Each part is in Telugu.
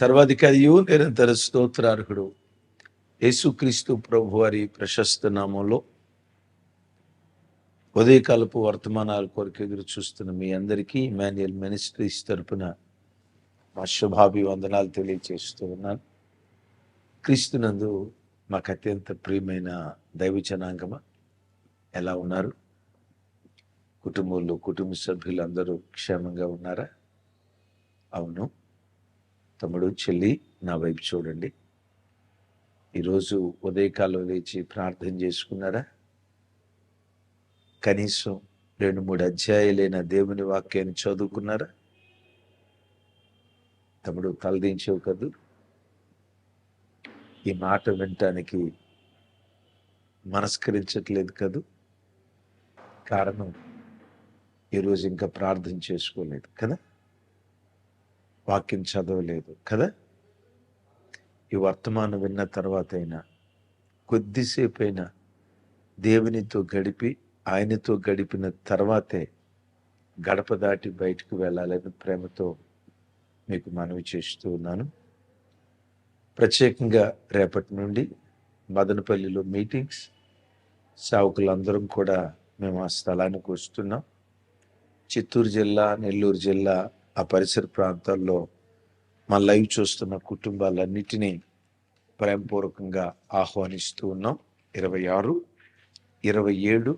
సర్వాధికారియు నిరంతర స్తోత్రార్హుడు. యేసుక్రీస్తు ప్రభు వారి ప్రశస్త నామంలో ఉదయకాలపు వర్తమానాల కొరకు ఎదురు చూస్తున్న మీ అందరికీ మాన్యుయల్ మినిస్ట్రీస్ తరపున మా శుభాభివందనాలు తెలియజేస్తూ ఉన్నాను. క్రీస్తునందు మాకు అత్యంత ప్రియమైన దైవ జనాంగమ? ఎలా ఉన్నారు? కుటుంబంలో కుటుంబ సభ్యులందరూ క్షేమంగా ఉన్నారా? అవును. తమ్ముడు చెల్లి నా వైపు చూడండి. ఈరోజు ఉదయకాలం లేచి ప్రార్థన చేసుకున్నారా? కనీసం రెండు మూడు అధ్యాయులైన దేవుని వాక్యాన్ని చదువుకున్నారా? తమ్ముడు తలదించేవు కదూ ఈ మాట వినటానికి మనస్కరించట్లేదు కదూ? కారణం ఈరోజు ఇంకా ప్రార్థన చేసుకోలేదు కదా? వాక్యం చదవలేదు కదా? ఈ వర్తమానం విన్న తర్వాత అయినా కొద్దిసేపు అయినా దేవునితో గడిపి ఆయనతో గడిపిన తర్వాతే గడప దాటి బయటకు వెళ్ళాలని ప్రేమతో మీకు మనవి చేస్తూ ఉన్నాను. ప్రత్యేకంగా రేపటి నుండి మదనపల్లిలో మీటింగ్స్. సావుకులందరం కూడా మేము ఆ స్థలానికి వస్తున్నాం. చిత్తూరు జిల్లా నెల్లూరు జిల్లా ఆ పరిసర ప్రాంతాల్లో మా లైవ్ చూస్తున్న కుటుంబాలన్నిటినీ ప్రేమపూర్వకంగా ఆహ్వానిస్తూ ఉన్నాం. ఇరవై ఆరు ఇరవై ఏడు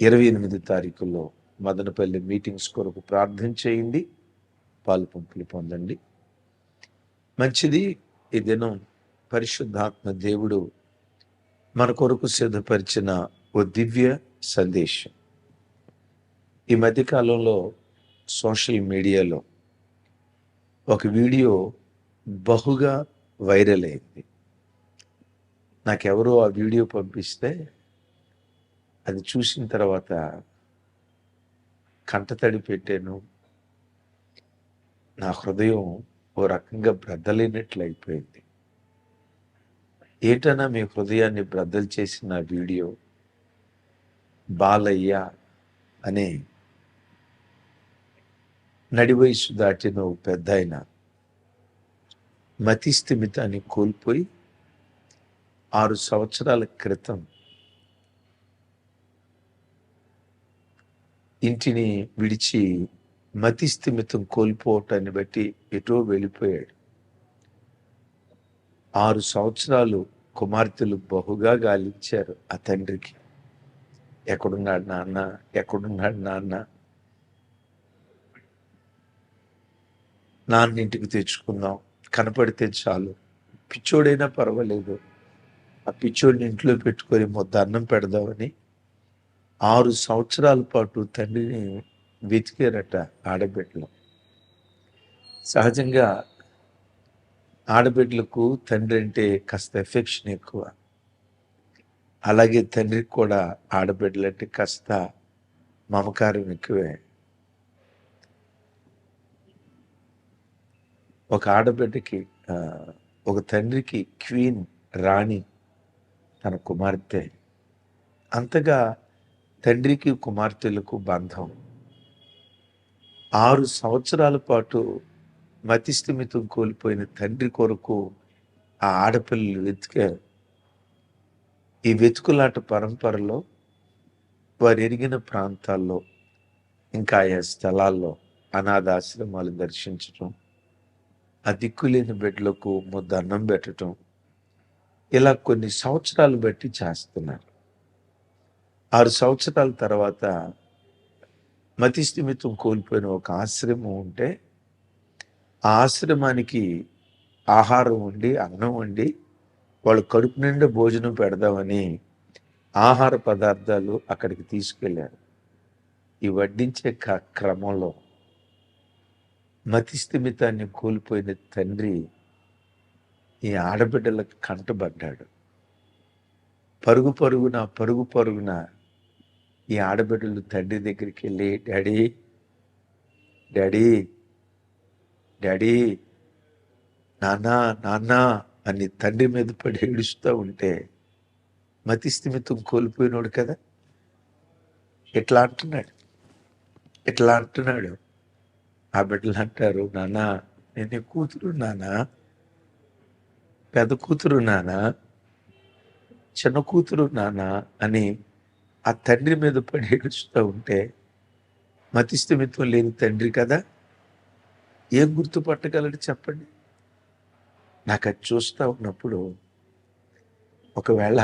ఇరవై ఎనిమిది తారీఖుల్లో మదనపల్లి మీటింగ్స్ కొరకు ప్రార్థన చేయండి పాలు పంపులు పొందండి. మంచిది ఈ దినం పరిశుద్ధాత్మ దేవుడు మన కొరకు సిద్ధపరిచిన ఓ దివ్య సందేశం. ఈ మధ్యకాలంలో సోషల్ మీడియాలో ఒక వీడియో బహుగా వైరల్ అయింది. నాకెవరో ఆ వీడియో పంపిస్తే అది చూసిన తర్వాత కంటతడి పెట్టాను. నా హృదయం ఓ రకంగా బ్రద్దలేనట్లు అయిపోయింది ఏంటన్నా మీ హృదయాన్ని బ్రద్దలు చేసిన వీడియో బాలయ్య అనే నడి వయసు దాటిన ఓ పెద్ద ఆయన మతిస్థిమితాన్ని కోల్పోయి ఆరు సంవత్సరాల క్రితం ఇంటిని విడిచి మతి స్థిమితం కోల్పోవటాన్ని బట్టి ఎటో వెళ్ళిపోయాడు. ఆరు సంవత్సరాలు కుమార్తెలు బహుగా గాలించారు ఆ తండ్రికి. ఎక్కడున్నాడు నాన్న? ఎక్కడున్నాడు నాన్న? నాన్న ఇంటికి తెచ్చుకుందాం. కనపడితే చాలు. పిచ్చోడైనా పర్వాలేదు. ఆ పిచ్చోడిని ఇంట్లో పెట్టుకొని మొద్ద అన్నం పెడదామని ఆరు సంవత్సరాల పాటు తండ్రిని వెతికారట ఆడబిడ్డలు. సహజంగా ఆడబిడ్డలకు తండ్రి అంటే కాస్త ఎఫెక్షన్ ఎక్కువ. అలాగే తండ్రికి కూడా ఆడబిడ్డలంటే కాస్త మమకారం ఎక్కువే. ఒక ఆడబిడ్డకి ఒక తండ్రికి క్వీన్ రాణి తన కుమార్తె. అంతగా తండ్రికి కుమార్తెలకు బంధం. ఆరు సంవత్సరాల పాటు మతిస్థిమితం కోల్పోయిన తండ్రి కొరకు ఆ ఆడపిల్లలు వెతికారు ఈ వెతుకులాట పరంపరలో వారు ఎరిగిన ప్రాంతాల్లో ఇంకా ఆయా స్థలాల్లో అనాథాశ్రమాలు దర్శించటం ఆ దిక్కులేని బిడ్డలకు ముద్ద అన్నం పెట్టడం ఇలా కొన్ని సంవత్సరాలు బట్టి చేస్తున్నారు. ఆరు సంవత్సరాల తర్వాత మతిస్థిమితం కోల్పోయిన ఒక ఆశ్రమం ఉంటే ఆ ఆశ్రమానికి ఆహారం వండి అన్నం వండి వాళ్ళు కడుపు నిండా భోజనం పెడదామని ఆహార పదార్థాలు అక్కడికి తీసుకెళ్ళారు ఈ వడ్డించే క- క్రమంలో మతిస్థిమితాన్ని కోల్పోయిన తండ్రి ఈ ఆడబిడ్డలకు కంటబడ్డాడు. పరుగు పరుగున పరుగు పరుగున ఈ ఆడబిడ్డలు తండ్రి దగ్గరికి వెళ్ళి డాడీ డాడీ డాడీ నాన్న నాన్న అని తండ్రి మీద పడి ఏడుస్తూ ఉంటే మతిస్థిమితం కోల్పోయినాడు కదా? ఎట్లా అంటున్నాడు? ఎట్లా అంటున్నాడు? ఆ బిడ్డలు అంటారు నానా నేను నీ కూతురు నానా పెద్ద కూతురు నానా చిన్న కూతురు నానా అని ఆ తండ్రి మీద పడి ఏడుస్తూ ఉంటే మతిస్థిమిత్వం లేని తండ్రి కదా? ఏం గుర్తుపట్టగలడు చెప్పండి? నాకు అది చూస్తూ ఉన్నప్పుడు ఒకవేళ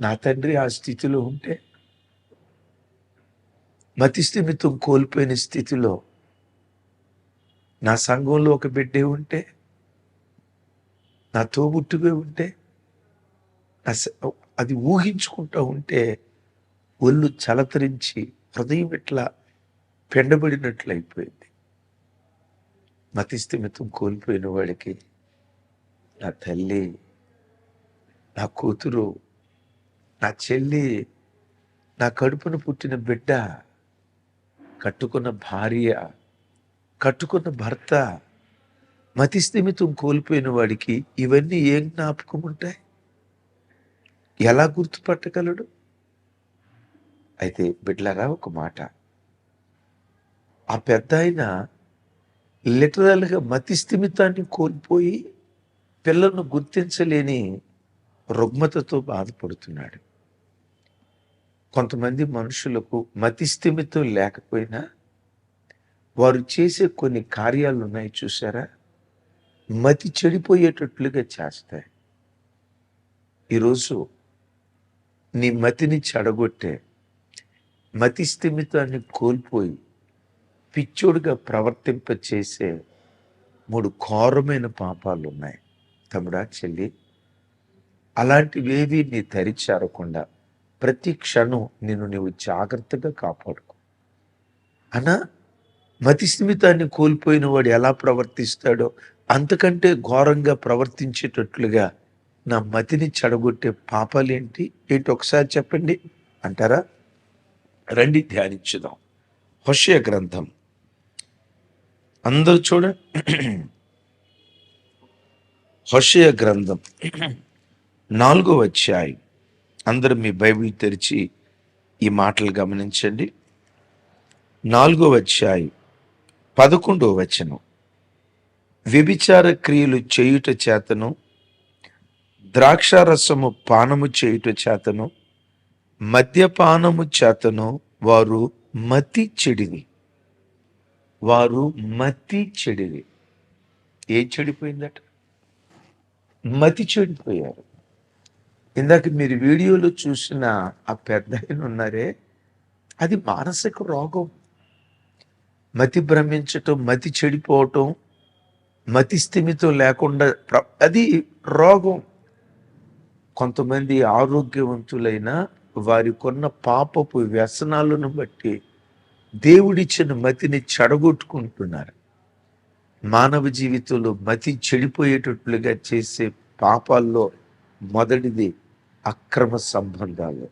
నా తండ్రి ఆ స్థితిలో ఉంటే మతిస్థిమిత్వం కోల్పోయిన స్థితిలో నా సంఘంలో ఒక బిడ్డే ఉంటే నా తోబుట్టుగా ఉంటే నా స- అది ఊహించుకుంటూ ఉంటే ఒళ్ళు చలతరించి హృదయం ఇట్లా పెండబడినట్లు అయిపోయింది. మతిస్థిమితం కోల్పోయిన వాడికి నా తల్లి నా కూతురు నా చెల్లి నా కడుపున పుట్టిన బిడ్డ కట్టుకున్న భార్య కట్టుకున్న భర్త మతిస్థిమితం కోల్పోయిన వాడికి ఇవన్నీ ఏం జ్ఞాపకం ఉంటాయి? ఎలా గుర్తుపట్టగలడు? అయితే బిడ్లరా ఒక మాట. ఆ పెద్ద ఆయన లిటరల్గా మతిస్థిమితాన్ని కోల్పోయి పిల్లలను గుర్తించలేని రుగ్మతతో బాధపడుతున్నాడు. కొంతమంది మనుషులకు మతిస్థిమితం లేకపోయినా వారు చేసే కొన్ని కార్యాలు ఉన్నాయి చూసారా మతి చెడిపోయేటట్లుగా చేస్తాయి. ఈరోజు నీ మతిని చెడగొట్టే మతి స్థిమితాన్ని కోల్పోయి పిచ్చోడుగా ప్రవర్తింప చేసే మూడు ఘోరమైన పాపాలు ఉన్నాయి తమ్ముడా చెల్లి అలాంటివేవి నీ దరి చేరకుండా ప్రతి క్షణం నిన్ను నీవు జాగ్రత్తగా కాపాడుకో. అనా మతి స్థిమితాన్ని కోల్పోయిన వాడు ఎలా ప్రవర్తిస్తాడో అంతకంటే ఘోరంగా ప్రవర్తించేటట్లుగా నా మతిని చెడగొట్టే పాపాలేంటి? ఏంటి ఒకసారి చెప్పండి. అంటారా? రండి ధ్యానించుదాం. హుషయ గ్రంథం. అందరూ చూడండి హుషయ గ్రంథం. నాలుగో అధ్యాయం. అందరూ మీ బైబిల్ తెరిచి ఈ మాటలు గమనించండి. నాలుగో అధ్యాయం. పదకొండో వచనం. వ్యభిచార క్రియలు చేయుట చేతను ద్రాక్షారసము పానము చేయుట చేతను మద్యపానము చేతను వారు మతి చెడివి. వారు మతి చెడివి. ఏం చెడిపోయిందట? మతి చెడిపోయారు. ఇందాక మీరు వీడియోలో చూసిన ఆ పెద్ద ఉన్నారే అది మానసిక రోగం. మతి భ్రమించటం మతి చెడిపోవటం మతి స్థిమితం లేకుండా ప్ర- అది రోగం. కొంతమంది ఆరోగ్యవంతులైన వారికున్న పాపపు వ్యసనాలను బట్టి దేవుడిచ్చిన మతిని చెడగొట్టుకుంటున్నారు. మానవ జీవితంలో మతి చెడిపోయేటట్లుగా చేసే పాపాల్లో మొదటిది అక్రమ సంబంధాలు.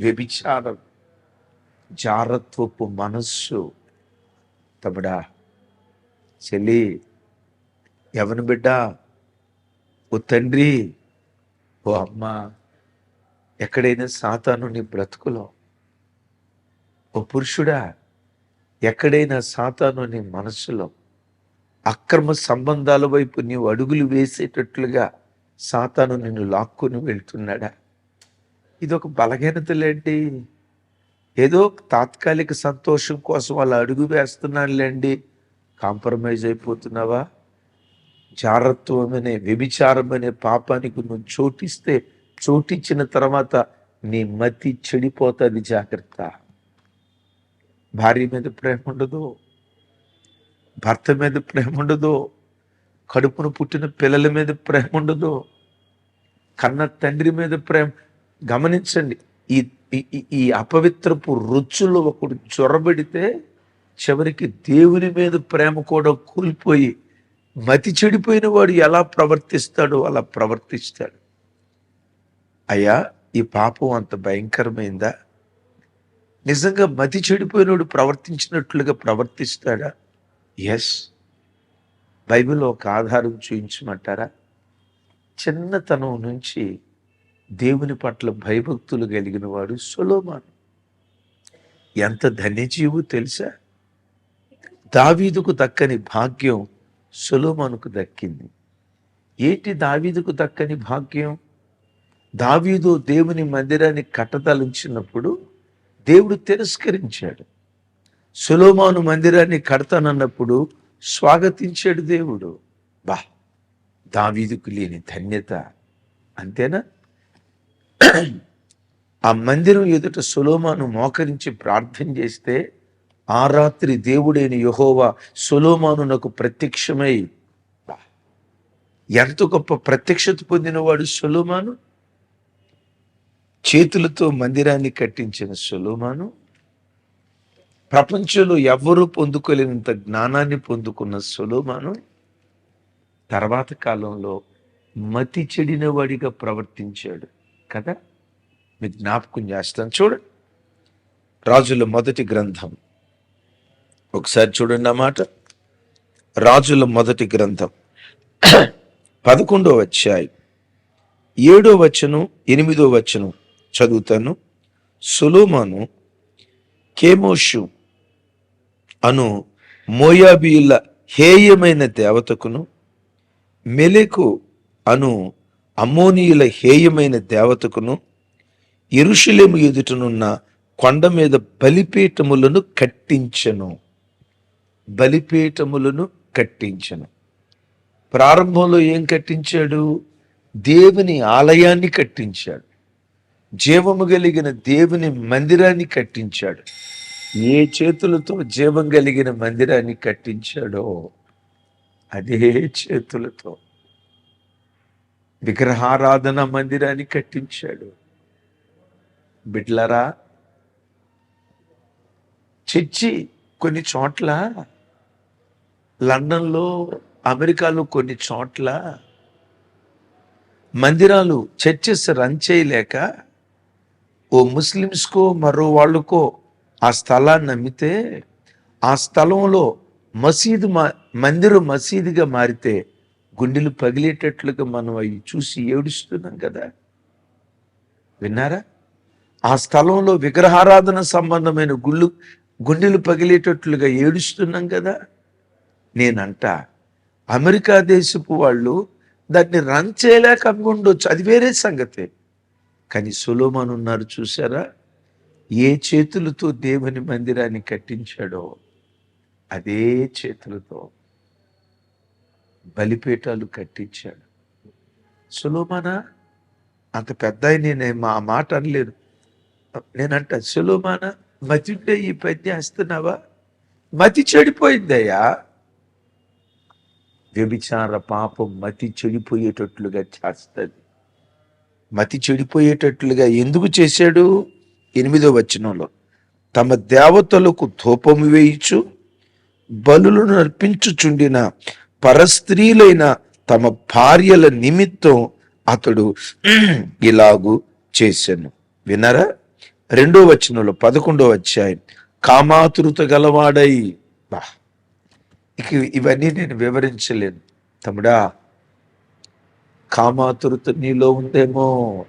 వ్యభిచారం జారత్వపు మనస్సు తమ్ముడా చెల్లి ఎవని బిడ్డ ఓ తండ్రి ఓ అమ్మ ఎక్కడైనా సాతాను నీ బ్రతుకులో? ఓ పురుషుడా ఎక్కడైనా సాతాను నీ మనస్సులో? అక్రమ సంబంధాల వైపు నీవు అడుగులు వేసేటట్లుగా సాతాను నిన్ను లాక్కుని వెళ్తున్నాడా? ఇది ఒక ఏదో తాత్కాలిక సంతోషం కోసం అలా అడుగు వేస్తున్నానులేండి. కాంప్రమైజ్ అయిపోతున్నావా? జారత్వం అనే వ్యభిచారం అనే పాపానికి నువ్వు చోటిస్తే చోటిచ్చిన తర్వాత నీ మతి చెడిపోతుంది జాగ్రత్త. భార్య మీద ప్రేమ ఉండదు. భర్త మీద ప్రేమ ఉండదు. కడుపును పుట్టిన పిల్లల మీద ప్రేమ ఉండదు. కన్న తండ్రి మీద ప్రేమ గమనించండి ఈ ఈ- ఈ- అపవిత్రపు రుచులు ఒకడు చొరబడితే చివరికి దేవుని మీద ప్రేమ కూడా కోల్పోయి మతి చెడిపోయిన వాడు ఎలా ప్రవర్తిస్తాడో అలా ప్రవర్తిస్తాడు. అయ్యా ఈ పాపం అంత భయంకరమైందా? నిజంగా మతి చెడిపోయినోడు ప్రవర్తించినట్లుగా ప్రవర్తిస్తాడా? ఎస్ బైబిల్ ఒక ఆధారం చూపించమంటారా? చిన్నతనం నుంచి దేవుని పట్ల భయభక్తులు కలిగిన వాడు సొలోమాన్. ఎంత ధన్యజీవు తెలుసా? దావీదుకు దక్కని భాగ్యం సొలోమానుకు దక్కింది. ఏంటి దావీదుకు దక్కని భాగ్యం? దావీదు దేవుని మందిరాన్ని కట్టదలించినప్పుడు దేవుడు తిరస్కరించాడు. సులోమాను మందిరాన్ని కడతానన్నప్పుడు స్వాగతించాడు దేవుడు. బా దావీదుకు లేని ధన్యత అంతేనా? ఆ మందిరం ఎదుట సులోమాను మోకరించి ప్రార్థన చేస్తే ఆ రాత్రి దేవుడైన యహోవా సొలోమానునకు ప్రత్యక్షమై. ఎంత గొప్ప ప్రత్యక్షత పొందినవాడు సులోమాను? చేతులతో మందిరాన్ని కట్టించిన సులోమాను. ప్రపంచంలో ఎవ్వరూ పొందుకోలేనంత జ్ఞానాన్ని పొందుకున్న సులోమాను. తర్వాత కాలంలో మతి చెడినవాడిగా ప్రవర్తించాడు. కదా? మీకు జ్ఞాపకం చేస్తాను. చూడండి రాజుల మొదటి గ్రంథం. ఒకసారి చూడండి ఆ మాట. రాజుల మొదటి గ్రంథం. పదకొండో వచ్చాయి ఏడో వచనం ఎనిమిదో వచనం చదువుతాను. సులోమాను కేమోషు అను మోయాబీయుల హేయమైన దేవతకును మెలకు అను అమ్మోనీయుల హేయమైన దేవతకును ఇరుషులేము ఎదుటనున్న కొండ మీద బలిపీఠములను కట్టించను. బలిపీఠములను కట్టించను. ప్రారంభంలో ఏం కట్టించాడు? దేవుని ఆలయాన్ని కట్టించాడు. జీవము కలిగిన దేవుని మందిరాన్ని కట్టించాడు. ఏ చేతులతో జీవం కలిగిన మందిరాన్ని కట్టించాడో అదే చేతులతో. విగ్రహారాధన మందిరాన్ని కట్టించాడు. బిడ్లరా చర్చి కొన్ని చోట్ల లండన్లో అమెరికాలో కొన్ని చోట్ల మందిరాలు చర్చెస్ రన్ చేయలేక ఓ ముస్లిమ్స్కో మరో వాళ్ళకో ఆ స్థలాన్ని అమ్మితే ఆ స్థలంలో మసీదు మా మందిరం మసీదుగా మారితే గుండెలు పగిలేటట్లుగా మనం అవి చూసి ఏడుస్తున్నాం కదా. విన్నారా? ఆ స్థలంలో విగ్రహారాధన సంబంధమైన గుళ్ళు గుండెలు పగిలేటట్లుగా ఏడుస్తున్నాం కదా. నేనంట అమెరికా దేశపు వాళ్ళు దాన్ని రన్ చేయలేక ఉండొచ్చు. అది వేరే సంగతే. కానీ సులోమాన్ ఉన్నారు చూసారా ఏ చేతులతో దేవుని మందిరాన్ని కట్టించాడో అదే చేతులతో. బలిపీఠాలు కట్టించాడు. సులోమానా అంత పెద్ద నేను మా మాట అనలేను నేనంట సులోమాన మతిండే ఈ పని చేస్తున్నావా మతి చెడిపోయిందయ్యా. వ్యభిచార పాపం మతి చెడిపోయేటట్లుగా చేస్తుంది. మతి చెడిపోయేటట్లుగా ఎందుకు చేశాడు? ఎనిమిదో వచనంలో తమ దేవతలకు ధూపము వేయించు బలులను అర్పించుచుండిన పరస్త్రీలైన తమ భార్యల నిమిత్తం అతడు ఇలాగు చేశాను. వినరా రెండో వచనంలో పదకొండో వచ్చాయి కామాతురత గలవాడై. బా. ఇక ఇవన్నీ నేను వివరించలేను. తమ్ముడా కామాతురత నీలో ఉందేమో?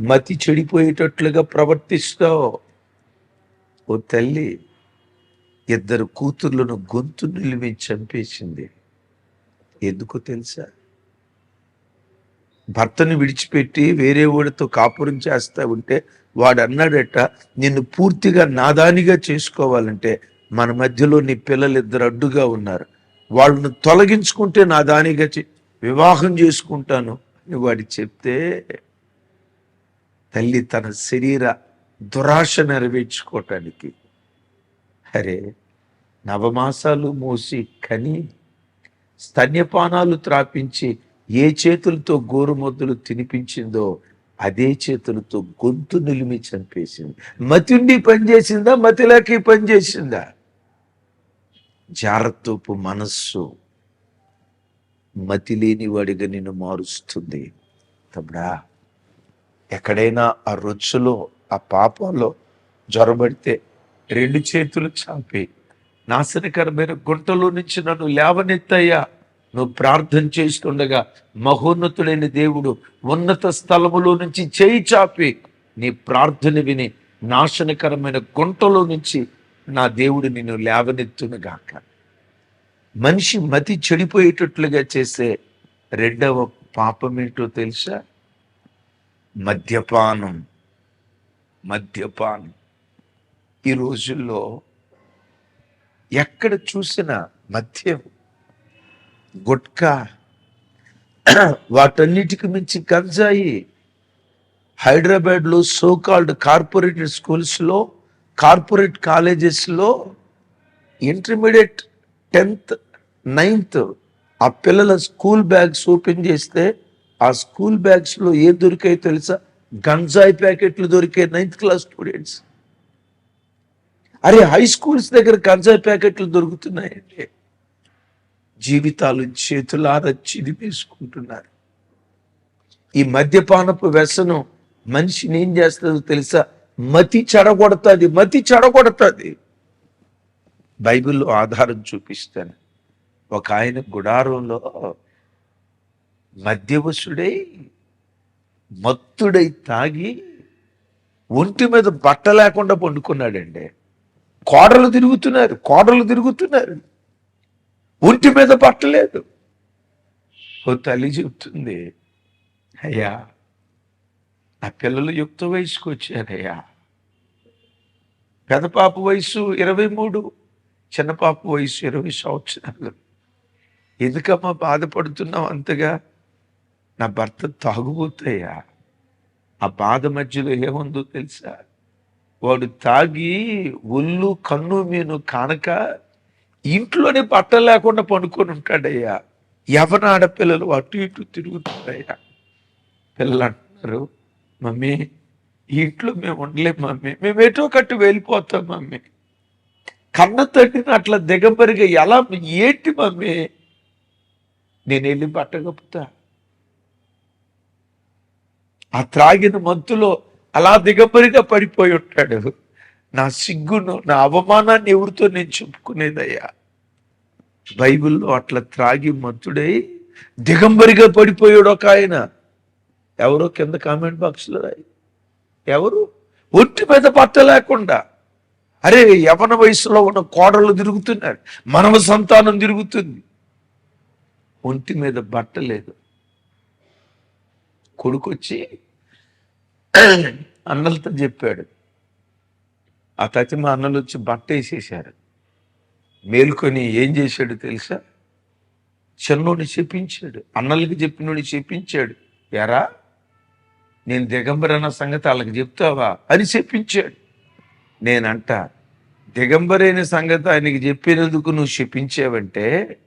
మతి చెడిపోయేటట్లుగా ప్రవర్తిస్తావు. ఓ తల్లి ఇద్దరు కూతుర్లను గొంతు నిలిమి చంపేసింది. ఎందుకో తెలుసా? భర్తను విడిచిపెట్టి వేరే వాడితో కాపురం చేస్తా ఉంటే వాడు అన్నాడట నిన్ను పూర్తిగా నాదానిగా చేసుకోవాలంటే మన మధ్యలో నీ పిల్లలు ఇద్దరు అడ్డుగా ఉన్నారు. వాళ్ళను తొలగించుకుంటే నా దానిగా చే- వివాహం చేసుకుంటాను అని వాడు చెప్తే తల్లి తన శరీర దురాశ నెరవేర్చుకోవటానికి. అరే నవమాసాలు మోసి కని స్తన్యపానాలు త్రాపించి ఏ చేతులతో గోరుమొద్దులు తినిపించిందో అదే చేతులతో గొంతు నిలిమి చంపేసింది. మతిండి పనిచేసిందా? మతిలాకి పనిచేసిందా? జాగ్రత్తపు మనస్సు మతి లేని వాడిగా నిన్ను మారుస్తుంది. తమ్ముడా ఎక్కడైనా ఆ రొచ్చులో ఆ పాపంలో జ్వరబడితే రెండు చేతులు చాపి నాశనకరమైన గుంటలో నుంచి నన్ను లేవనెత్తయ్యా. నువ్వు ప్రార్థన చేస్తుండగా మహోన్నతుడైన దేవుడు ఉన్నత స్థలములో నుంచి చేయి చాపి నీ ప్రార్థన విని నాశనకరమైన గుంటలో నుంచి నా దేవుడు నిన్ను లేవనెత్తునుగాక. మనిషి మతి చెడిపోయేటట్లుగా చేసే రెండవ పాపం ఏంటో తెలుసా? మద్యపానం. మద్యపానం. ఈ రోజుల్లో ఎక్కడ చూసినా మద్యం గుట్కా వాటన్నిటికి మించి గంజాయి. హైదరాబాద్లో సో కాల్డ్ కార్పొరేటెడ్ స్కూల్స్లో కార్పొరేట్ కాలేజెస్లో ఇంటర్మీడియట్ టెన్త్ నైన్త్ ఆ పిల్లల స్కూల్ బ్యాగ్స్ ఓపెన్ చేస్తే ఆ స్కూల్ బ్యాగ్స్లో ఏం దొరికాయో తెలుసా? గంజాయి ప్యాకెట్లు దొరికాయి నైన్త్ క్లాస్ స్టూడెంట్స్ అరే హై స్కూల్స్ దగ్గర గంజాయి ప్యాకెట్లు దొరుకుతున్నాయండి. జీవితాలు చేతులారా చిదిపేసుకుంటున్నారు ఈ మద్యపానపు వ్యసనం మనిషిని ఏం చేస్తుందో తెలుసా? మతి చెడగొడతాది మతి చెడగొడతాది. బైబిల్లో ఆధారం చూపిస్తాను. ఒక ఆయన గుడారంలో మద్యవసుడై మత్తుడై తాగి ఒంటి మీద బట్ట లేకుండా పండుకున్నాడండి. కోడలు తిరుగుతున్నారు కోడలు తిరుగుతున్నారు. ఒంటి మీద పట్టలేదు ఓ తల్లి చెప్తుంది అయ్యా నా పిల్లలు యుక్త వయసుకు వచ్చారయ్యా. పెద్ద పాప వయసు ఇరవై మూడు చిన్నపాప వయసు ఇరవై సంవత్సరాలు. ఎందుకమ్మా బాధపడుతున్నావు అంతగా? నా భర్త తాగుబోతాయా ఆ బాధ మధ్యలో ఏముందో తెలుసా? వాడు తాగి ఒళ్ళు కన్ను మీను కానక ఇంట్లోనే బట్ట లేకుండా పండుకొని ఉంటాడయ్యా. ఎవరి ఆడపిల్లలు అటు ఇటు తిరుగుతుండయ్యా పిల్లలు అంటున్నారు మమ్మీ ఇంట్లో మేము ఉండలేం మమ్మీ. మేము ఎటో కట్టు వెళ్ళిపోతాం మమ్మీ. కన్న తండ్రిని అట్లా దిగబరిగా ఎలా ఏంటి మమ్మీ? నేను వెళ్ళి బట్ట కప్పుతా. ఆ త్రాగిన మంతులో అలా దిగబరిగా పడిపోయి ఉంటాడు. నా సిగ్గును నా అవమానాన్ని ఎవరితో నేను చెప్పుకునేదయ్యా? బైబిల్లో అట్లా త్రాగి మత్తుడై దిగంబరిగా పడిపోయాడు ఒక ఆయన. ఎవరో కింద కామెంట్ బాక్స్లో రాయి. ఎవరు? ఒంటి మీద పట్ట లేకుండా. అరే యవన వయసులో ఉన్న కోడలు తిరుగుతున్నారు. మనవ సంతానం తిరుగుతుంది. ఒంటి మీద బట్ట లేదు. కొడుకొచ్చి అన్నలతో చెప్పాడు. ఆ తతి మా అన్నలు వచ్చి బట్ట వేసేసారు మేల్కొని ఏం చేశాడు తెలుసా? చిన్నోడిని చెప్పించాడు. అన్నలకి చెప్పినోడిని చెప్పించాడు. ఎరా నేను దిగంబర్ అన్న సంగతి వాళ్ళకి చెప్తావా? అని చెప్పించాడు. నేనంట దిగంబరైన సంగతి ఆయనకి చెప్పినందుకు నువ్వు చెప్పించావంటే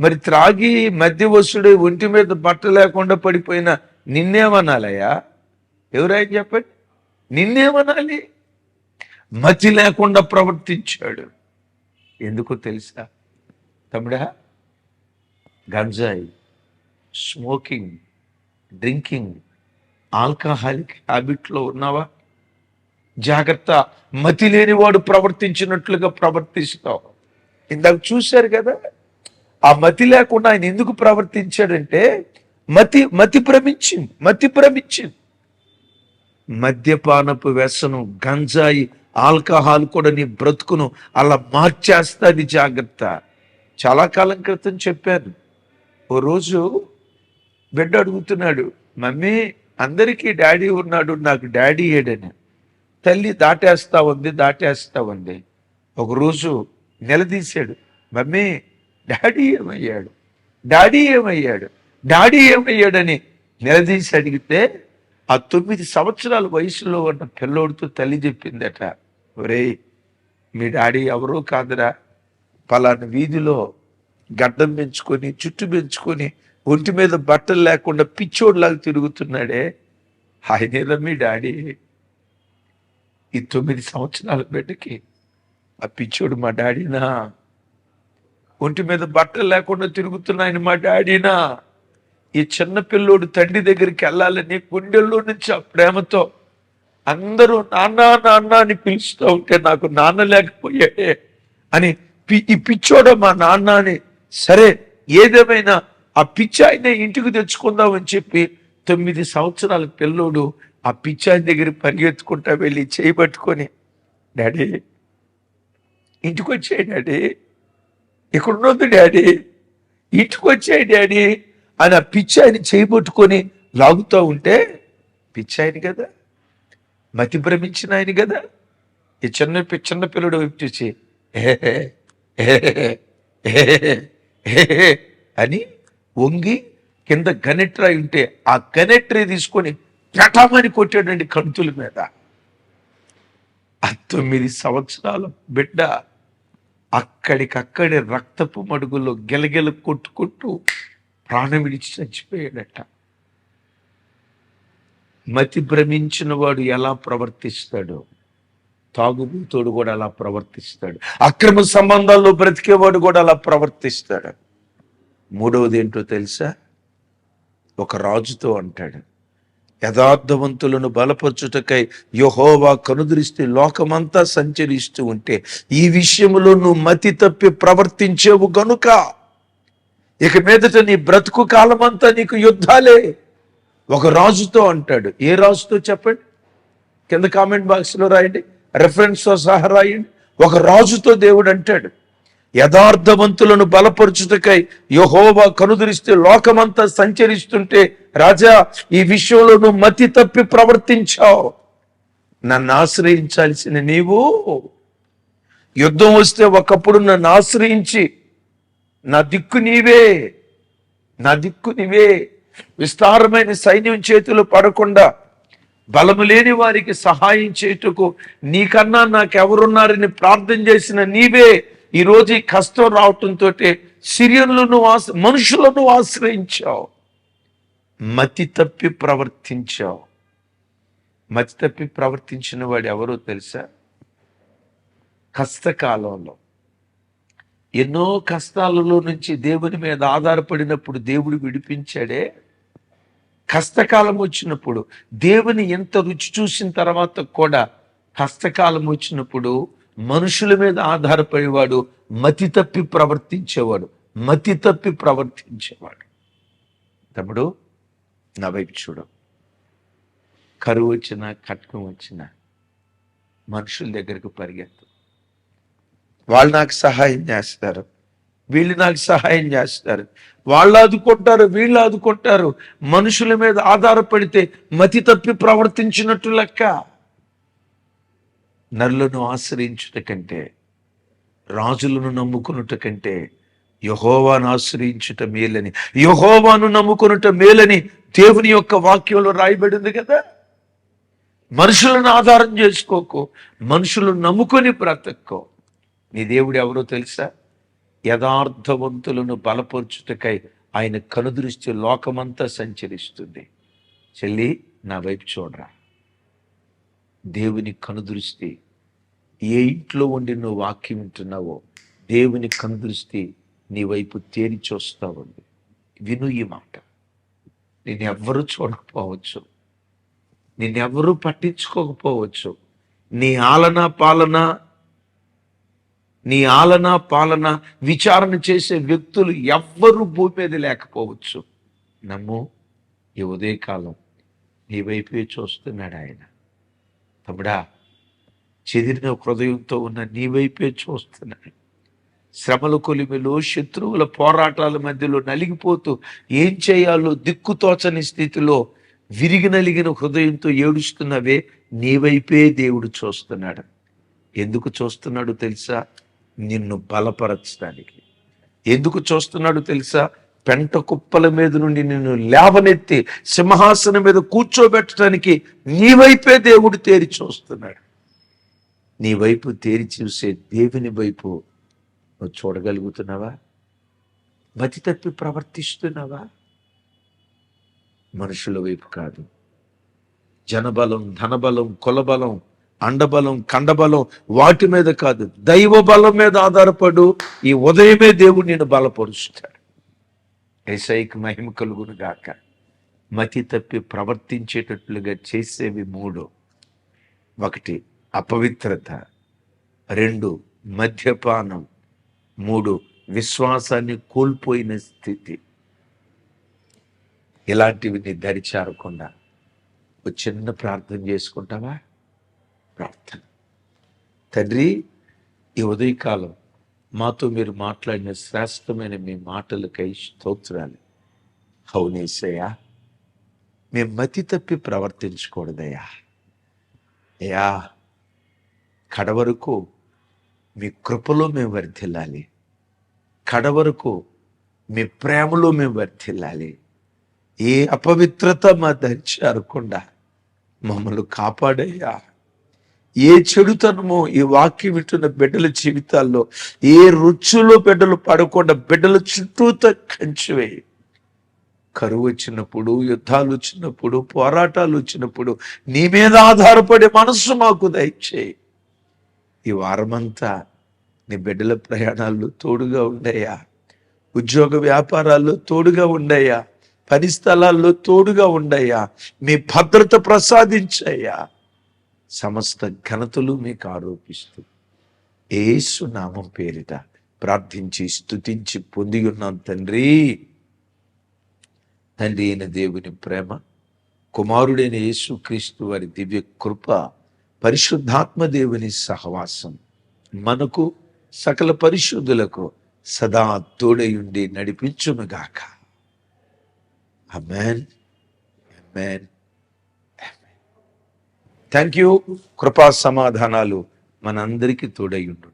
మరి త్రాగి మధ్య వస్తుడే ఒంటి మీద బట్ట లేకుండా పడిపోయిన నిన్నేమనాలయ్యా? ఎవరాయన చెప్పండి? నిన్నేమనాలి మతి లేకుండా ప్రవర్తించాడు. ఎందుకో తెలుసా? తమ్ముడా గంజాయి స్మోకింగ్ డ్రింకింగ్ ఆల్కహాలిక్ హ్యాబిట్లో ఉన్నావా? జాగ్రత్త మతి లేనివాడు ప్రవర్తించినట్లుగా ప్రవర్తిస్తావు. ఇందాక చూశారు కదా ఆ మతి లేకుండా ఆయన ఎందుకు ప్రవర్తించాడంటే మతి మతి భ్రమించింది మతి భ్రమించింది. మద్యపానపు వ్యసనం గంజాయి ఆల్కహాల్ కూడా నీ బ్రతుకును అలా మార్చేస్తుంది జాగ్రత్త. చాలా కాలం క్రితం చెప్పాను. ఓ రోజు బిడ్డ అడుగుతున్నాడు మమ్మీ అందరికీ డాడీ ఉన్నాడు నాకు డాడీ ఏడని తల్లి దాటేస్తా ఉంది దాటేస్తా ఉంది. ఒకరోజు నిలదీశాడు మమ్మీ డాడీ ఏమయ్యాడు? డాడీ ఏమయ్యాడు? డాడీ ఏమయ్యాడని. నిలదీసి అడిగితే ఆ తొమ్మిది సంవత్సరాల వయసులో ఉన్న పిల్లోడితో తల్లి చెప్పిందట ఒరేయ్ మీ డాడీ ఎవరో కాదురా. పలానా వీధిలో గడ్డం పెంచుకొని చుట్టు పెంచుకొని ఒంటి మీద బట్టలు లేకుండా పిచ్చోడ్లాగా తిరుగుతున్నాడే. ఆయనేదా మీ డాడీ. ఈ తొమ్మిది సంవత్సరాల బిడ్డకి ఆ పిచ్చోడు మా డాడీనా? ఒంటి మీద బట్టలు లేకుండా తిరుగుతున్నాయని మా డాడీనా? ఈ చిన్న పిల్లోడు తండ్రి దగ్గరికి వెళ్ళాలని గుండెల్లో నుంచి ఆ ప్రేమతో అందరూ నాన్న నాన్న అని పిలుస్తూ ఉంటే నాకు నాన్న లేకపోయాడే అని పి- ఈ పిచ్చోడ మా నాన్న అని సరే ఏదేమైనా ఆ పిచ్చాయినే ఇంటికి తెచ్చుకుందామని చెప్పి తొమ్మిది సంవత్సరాల పిల్లోడు ఆ పిచ్చాయి దగ్గర పరిగెత్తుకుంటా వెళ్ళి చేయబట్టుకొని డాడీ ఇంటికి వచ్చాయి డాడీ ఇక్కడ ఉన్నది డాడీ ఇంటికి వచ్చాయి డాడీ అని ఆ పిచ్చి ఆయన చేయబట్టుకొని లాగుతూ ఉంటే పిచ్చి ఆయన కదా. మతి భ్రమించిన ఆయన కదా. ఈ చిన్న పి- చిన్న పిల్లడు వైపు చూసి అని వంగి కింద గనెట్రా ఉంటే ఆ గనెట్రీ తీసుకొని పెటామని కొట్టాడండి కంతుల మీద. ఆ తొమ్మిది సంవత్సరాల బిడ్డ అక్కడికక్కడి రక్తపు మడుగులో గెలగెల కొట్టుకుంటూ ప్రాణం విడిచి చచ్చిపోయాడట. మతి భ్రమించిన వాడు ఎలా ప్రవర్తిస్తాడు? తాగుబోతోడు కూడా అలా ప్రవర్తిస్తాడు. అక్రమ సంబంధాల్లో బ్రతికేవాడు కూడా అలా ప్రవర్తిస్తాడు. మూడవది ఏంటో తెలుసా? ఒక రాజుతో అంటాడు. యథార్థవంతులను బలపరచుటకై యహోవా కనుదరిస్తే లోకమంతా సంచరిస్తూ ఉంటే ఈ విషయంలో నువ్వు మతి తప్పి ప్రవర్తించేవు గనుక. ఇక మీదట నీ బ్రతుకు కాలమంతా నీకు యుద్ధాలే. ఒక రాజుతో అంటాడు. ఏ రాజుతో చెప్పండి? కింద కామెంట్ బాక్స్లో రాయండి. రెఫరెన్స్తో సహా రాయండి. ఒక రాజుతో దేవుడు అంటాడు. యథార్థవంతులను బలపరుచుటకై యహోవా కనుదరిస్తే లోకమంతా సంచరిస్తుంటే రాజా ఈ విషయంలో నువ్వు మతి తప్పి ప్రవర్తించావు. నన్ను ఆశ్రయించాల్సిన నీవు. యుద్ధం వస్తే ఒకప్పుడు నన్ను ఆశ్రయించి నా దిక్కు నీవే. నా దిక్కు నీవే. విస్తారమైన సైన్యం చేతులు పడకుండా బలము లేని వారికి సహాయం చేయుటకు నీకన్నా నాకెవరున్నారని ప్రార్థన చేసిన నీవే ఈరోజు ఈ కష్టం రావటంతో సిరియన్లను ఆశ మనుషులను ఆశ్రయించావు. మతి తప్పి ప్రవర్తించావు. మతి తప్పి ప్రవర్తించిన వాడు ఎవరో తెలుసా? కష్టకాలంలో ఎన్నో కష్టాలలో నుంచి దేవుని మీద ఆధారపడినప్పుడు దేవుడు విడిపించాడే. కష్టకాలం వచ్చినప్పుడు దేవుని ఎంత రుచి చూసిన తర్వాత కూడా కష్టకాలం వచ్చినప్పుడు మనుషుల మీద ఆధారపడేవాడు మతి తప్పి ప్రవర్తించేవాడు మతి తప్పి ప్రవర్తించేవాడు. తమ్ముడు నా వైపు చూడు. కరువు వచ్చినా కట్కం వచ్చినా మనుషుల దగ్గరకు పరిగెత్తు. వాళ్ళు నాకు సహాయం చేస్తారు. వీళ్ళు నాకు సహాయం చేస్తారు. వాళ్ళు ఆదుకుంటారు వీళ్ళు ఆదుకుంటారు. మనుషుల మీద ఆధారపడితే మతి తప్పి ప్రవర్తించినట్టు లెక్క. నరులను ఆశ్రయించుట కంటే రాజులను నమ్ముకునుట కంటే యహోవాను ఆశ్రయించుట మేలని. యహోవాను నమ్ముకునుట మేలని దేవుని యొక్క వాక్యంలో రాయబడింది కదా. మనుషులను ఆధారం చేసుకోకు. మనుషులను నమ్ముకొని బ్రతక్కో. నీ దేవుడు ఎవరో తెలుసా? యథార్థవంతులను బలపరుచుటకై ఆయన కనుదృష్టి లోకమంతా సంచరిస్తుంది. చెల్లి నా వైపు చూడరా. దేవుని కనుదృష్టి ఏ ఇంట్లో ఉండి నువ్వు వాక్యం వింటున్నావో దేవుని కనుదృష్టి నీ వైపు తేరి చూస్తా ఉంది విను ఈ మాట. నిన్నెవ్వరూ చూడకపోవచ్చు. నిన్నెవ్వరూ పట్టించుకోకపోవచ్చు. నీ ఆలన పాలన నీ ఆలన పాలన విచారణ చేసే వ్యక్తులు ఎవ్వరూ భూమి మీద లేకపోవచ్చు. నమ్ము ఈ ఉదయకాలం నీ వైపే చూస్తున్నాడు ఆయన. తమ్ముడా చెదిరిన హృదయంతో ఉన్న నీ వైపే చూస్తున్నాడు. శ్రమల కొలిమిలో శత్రువుల పోరాటాల మధ్యలో నలిగిపోతూ ఏం చేయాలో దిక్కుతోచని స్థితిలో విరిగి నలిగిన హృదయంతో ఏడుస్తున్నవే నీ వైపే దేవుడు చూస్తున్నాడు. ఎందుకు చూస్తున్నాడు తెలుసా? నిన్ను బలపరచడానికి. ఎందుకు చూస్తున్నాడు తెలుసా? పెంట కుప్పల మీద నుండి నిన్ను లేవనెత్తి సింహాసనం మీద కూర్చోబెట్టడానికి నీ వైపే దేవుడు తేరి చూస్తున్నాడు. నీ వైపు తేరి చూసే దేవుని వైపు నువ్వు చూడగలుగుతున్నావా? మతి తప్పి ప్రవర్తిస్తున్నావా? మనుషుల వైపు కాదు. జనబలం ధనబలం కులబలం అండబలం కండబలం వాటి మీద కాదు దైవ బలం మీద ఆధారపడు ఈ ఉదయమే దేవుడు నేను బలపరుస్తాడు. ఏసైకి మహిమ కలుగును గాక. మతి తప్పి ప్రవర్తించేటట్లుగా చేసేవి మూడు. ఒకటి అపవిత్రత. రెండు మద్యపానం. మూడు విశ్వాసాన్ని కోల్పోయిన స్థితి. ఇలాంటివి నీ దరి చేరకుండా ఒక చిన్న ప్రార్థన చేసుకుంటావా? ప్రార్థన. తండ్రి ఈ ఉదయకాలం మాతో మీరు మాట్లాడిన శ్రేష్టమైన మీ మాటలకై స్తోత్రాలు. అవునేసయ్యా మేము మతి తప్పి ప్రవర్తించకూడదయ్యా. అయ్యా కడవరకు మీ కృపలో మేము వర్ధిల్లాలి. కడవరకు మీ ప్రేమలో మేము వర్ధిల్లాలి. ఏ అపవిత్రత మా దరి చేరకుండా మమ్మల్ని కాపాడయ్యా. ఏ చెడుతనమో ఈ వాక్యం వింటున్న బిడ్డల జీవితాల్లో ఏ రుచులో బిడ్డలు పడకుండా బిడ్డల చుట్టూతో కంచివే. కరువు వచ్చినప్పుడు యుద్ధాలు వచ్చినప్పుడు పోరాటాలు వచ్చినప్పుడు నీ మీద ఆధారపడే మనస్సు మాకు దయచేయి. ఈ వారమంతా నీ బిడ్డల ప్రయాణాల్లో తోడుగా ఉండయ్యా. ఉద్యోగ వ్యాపారాల్లో తోడుగా ఉండయ్యా. పని స్థలాల్లో తోడుగా ఉండయ్యా. మీ భద్రత ప్రసాదించయ్యా. సమస్త ఘనతలు మీకు ఆరోపిస్తూ ఏసు నామం పేరిట ప్రార్థించి స్తుతించి పొంది ఉన్నాం తండ్రి. తండ్రి అయిన దేవుని ప్రేమ కుమారుడైన యేసుక్రీస్తు వారి దివ్య కృప పరిశుద్ధాత్మ దేవుని సహవాసం మనకు సకల పరిశుద్ధులకు సదా తోడయుండి నడిపించునుగాక. అమెన్ అమెన్ థ్యాంక్ యూ కృపా సమాధానాలు మనందరికీ తోడై ఉంటుంది